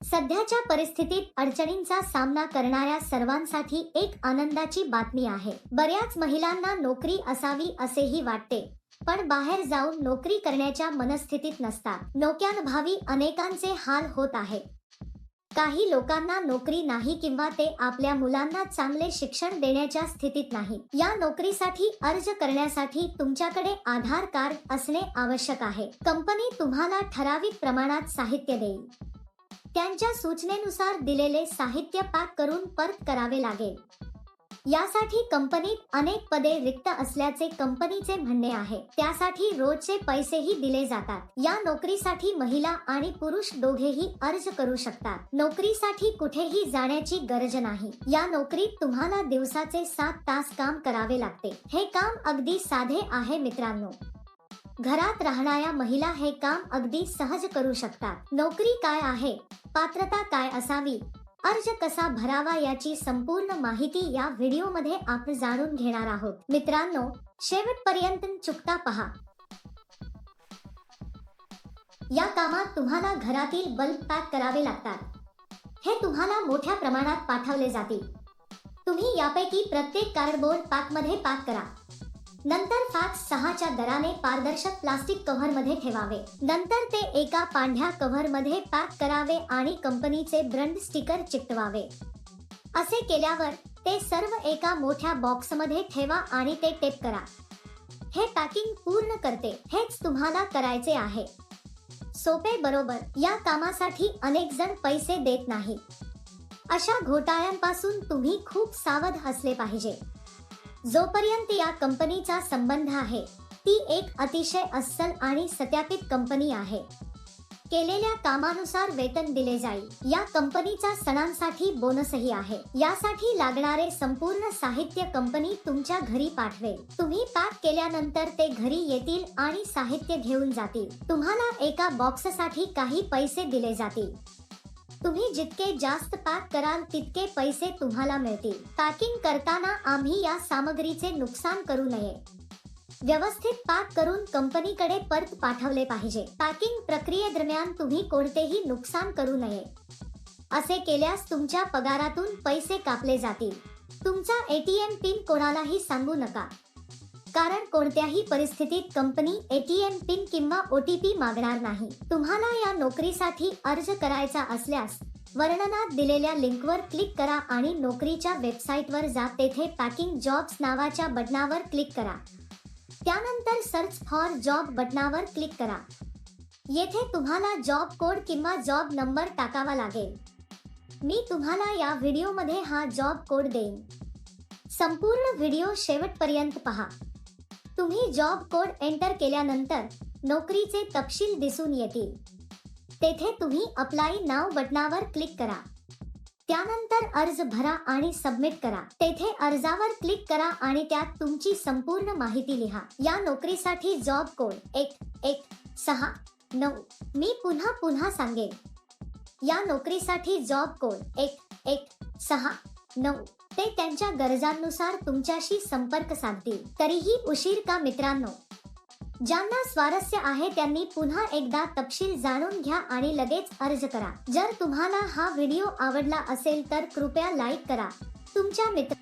सध्याच्या परिस्थितीत अडचणींचा सामना करणाऱ्या सर्वांसाठी एक आनंदाची बातमी आहे. बऱ्याच महिलांना नोकरी असावी असेही वाटते पण बाहेर जाऊन नोकरी करण्याच्या मनस्थितीत नसतात. नोक्यांभावी अनेकांचे हाल होत आहे. काही लोकांना नोकरी नाही किंवा ते आपल्या मुलांना चांगले शिक्षण देण्याच्या स्थितीत नाही. या नोकरीसाठी अर्ज करण्यासाठी तुमच्याकडे आधार कार्ड असणे आवश्यक आहे. कंपनी तुम्हाला ठराविक प्रमाणात साहित्य देईल. त्यांच्या सूचनेनुसार दिलेले साहित्य पॅक करून परत करावे लागेल. यासाठी कंपनीत अनेक पदे रिक्त असल्याचे कंपनीचे म्हणणे आहे. त्यासाठी रोजचे पैसेही दिले जातात. या नोकरीसाठी महिला आणि पुरुष दोघेही अर्ज करू शकतात. नोकरीसाठी कुठेही जाण्याची गरज नाही. या नोकरीत तुम्हाला दिवसाचे सात तास काम करावे लागते. हे काम अगदी साधे आहे मित्रांनो. घरात राहणाऱ्या महिला हे काम अगदी सहज करू शकतात. नोकरी काय आहे? पात्रता काय असावी? अर्ज कसा भरावा याची संपूर्ण माहिती या व्हिडिओमध्ये आपण जाणून घेणार आहोत. मित्रांनो शेवटपर्यंत चुकता पहा. या कामात तुम्हाला घरातील बल्ब पॅक करावे लागतात. हे तुम्हाला मोठ्या प्रमाणात पाठवले जातील. तुम्ही यापैकी प्रत्येक कार्डबोर्ड पॅकमध्ये पॅक करा. नंतर पाच सहाच्या दराने पारदर्शक प्लास्टिक कव्हरमध्ये ठेवावे. नंतर ते एका पांढऱ्या कव्हरमध्ये पॅक करावे आणि कंपनीचे ब्रँड स्टिकर चिकटवावे. असे केल्यावर ते सर्व एका मोठ्या बॉक्समध्ये ठेवा आणि ते टेप करा. हे पॅकिंग पूर्ण करते हेच तुम्हाला करायचे आहे. सोपे बरोबर या कामासाठी अनेक जण पैसे देत नाही. अशा घोटाळ्यांपासून तुम्ही खूप सावध असले पाहिजे. जोपर्यंत या कंपनीचा संबंध आहे ती एक अतिशय अस्सल आणि सत्यापित कंपनी आहे. केलेल्या कामानुसार वेतन दिले जाईल. या कंपनीचा सणांसाठी बोनसही आहे. यासाठी लागणारे संपूर्ण साहित्य कंपनी तुमच्या घरी पाठवेल. तुम्ही पॅक केल्यानंतर ते घरी येतील आणि साहित्य घेऊन जातील. तुम्हाला एका बॉक्ससाठी काही पैसे दिले जातील. तुम्ही जितके जास्त पॅक कराल तितके पैसे तुम्हाला मिळतील. पॅकिंग करताना आम्ही या सामग्रीचे नुकसान करू नये. व्यवस्थित पॅक करून कंपनीकडे परत पाठवले पाहिजे. पॅकिंग प्रक्रियेदरम्यान तुम्ही कोणतेही नुकसान करू नये. असे केल्यास तुमच्या पगारातून पैसे कापले जातील. तुमचा एटीएम पिन कोणालाही सांगू नका. कारण कोणत्याही परिस्थितीत कंपनी एटीएम पिन किंवा ओटीपी मागणार नाही. तुम्हाला या नोकरीसाठी अर्ज करायचा असल्यास वर्णनात दिलेल्या लिंकवर क्लिक करा आणि नोकरीच्या वेबसाईटवर जा. तेथे पॅकिंग जॉब्स नावाच्या बटनावर क्लिक करा. त्यानंतर सर्च फॉर जॉब बटनावर क्लिक करा. येथे तुम्हाला जॉब कोड किंवा जॉब नंबर टाकावा लागेल. मी तुम्हाला या व्हिडिओमध्ये हा जॉब कोड देईन. संपूर्ण व्हिडिओ शेवटपर्यंत पहा. तुम्ही जॉब कोड एंटर केल्यानंतर नोकरीचे तपशील दिसून येतील. तेथे तुम्ही अप्लाय नाव बटनावर क्लिक करा. त्यानंतर अर्ज भरा आणि सबमिट करा. तेथे अर्जावर क्लिक करा आणि त्यात तुमची संपूर्ण माहिती लिहा. या नोकरीसाठी जॉब कोड एक एक सहा नऊ. मी पुन्हा पुन्हा सांगेन. या नोकरीसाठी जॉब कोड एक एक सहा नऊ. ते त्यांच्या गरजांनुसार तुमच्याशी संपर्क साधतील. तरीही उशीर का मित्रांनो? ज्यांना स्वारस्य आहे त्यांनी पुन्हा एकदा तपशील जाणून घ्या आणि लगेच अर्ज करा. जर तुम्हाला हा व्हिडिओ आवडला असेल तर कृपया लाईक करा. तुमच्या मित्र